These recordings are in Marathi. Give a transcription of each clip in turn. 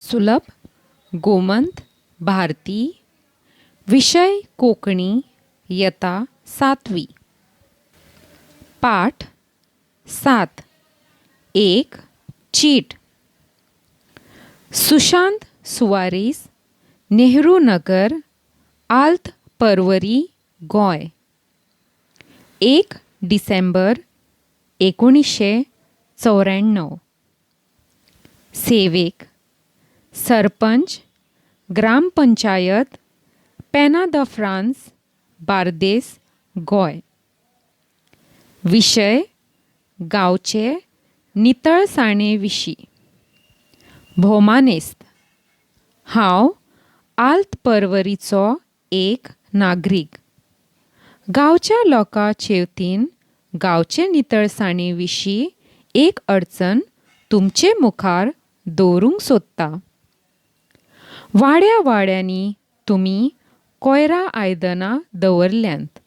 सुलभ गोमंत भारती विषय कोकणी यता सातवी. पाठ सात. एक चीट. सुशांत सुवारीस नेहरू नगर आल्त परवरी गोंय. एक डिसेंबर एकोणीसशे चौऱ्याण्णव. सेवेक. सरपंच ग्रामपंचायत पॅना द फ्रांस बार्देस गोंय. विशय गांवचे नितळसाणे विशीं. भोवमानेस्त हांव आल्त परवरीचो एक नागरीक. गांवच्या लोकां चेवतीन गांवचे नितळसाणे विशीं एक अडचण तुमचे मुखार दवरूंक सोदता. वाड्या वाड्यांनी तुमी कोयरा आयदनां दवरल्यांत.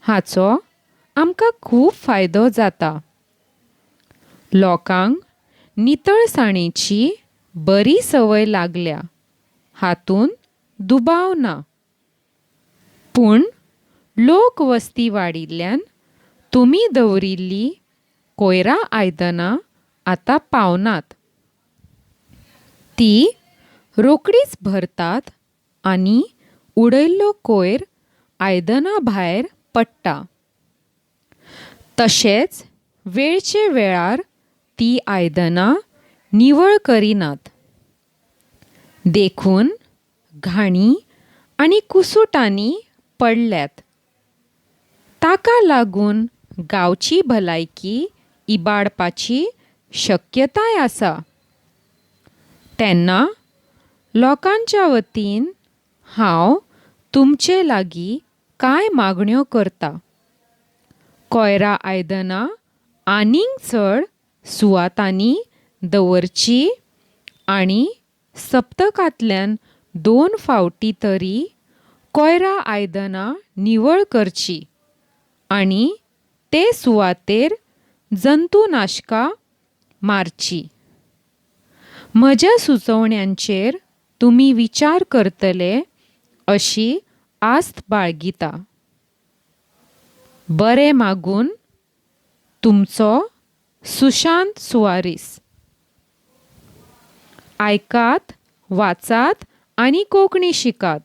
हाचो आमकां खूब फायदो जाता. लोकांक नितळसाणेची बरी संवय लागल्या. हातूंत दुबाव ना. पूण लोक वस्ती वाडिल्ल्यान तुमी दवरिल्लीं कोयरा आयदनां आतां पावनात. ती रोकडीच भरतात आनी उडयल्लो कोयर आयदनां भायर पडटा. तशेंच वेळचे वेळार ती आयदनां निवळ करिनात. देखून घाणी आनी कुसुटांनी पडल्यात. ताका लागून गांवची भलायकी इबाडपाची शक्यताय आसा. तेन्ना लोकांच्या वतीन हांव तुमचे लागीं कांय मागण्यो करतां? कोयरा आयदनां आनीक चड सुवातांनी दवरची आनी सप्तकांतल्यान दोन फावटी तरी कोयरा आयदनां निवळ करची आनी ते सुवातेर जंतुनाशकां मारची. म्हज्या सुचोवण्यांचेर तुमी विचार करतले अशी आस्त बाळगिता बरें मागून तुमचो सुशांत सुवारीस. आयकात वाचात आनी कोंकणी शिकात.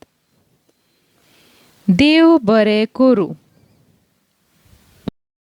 देव बरें करूं.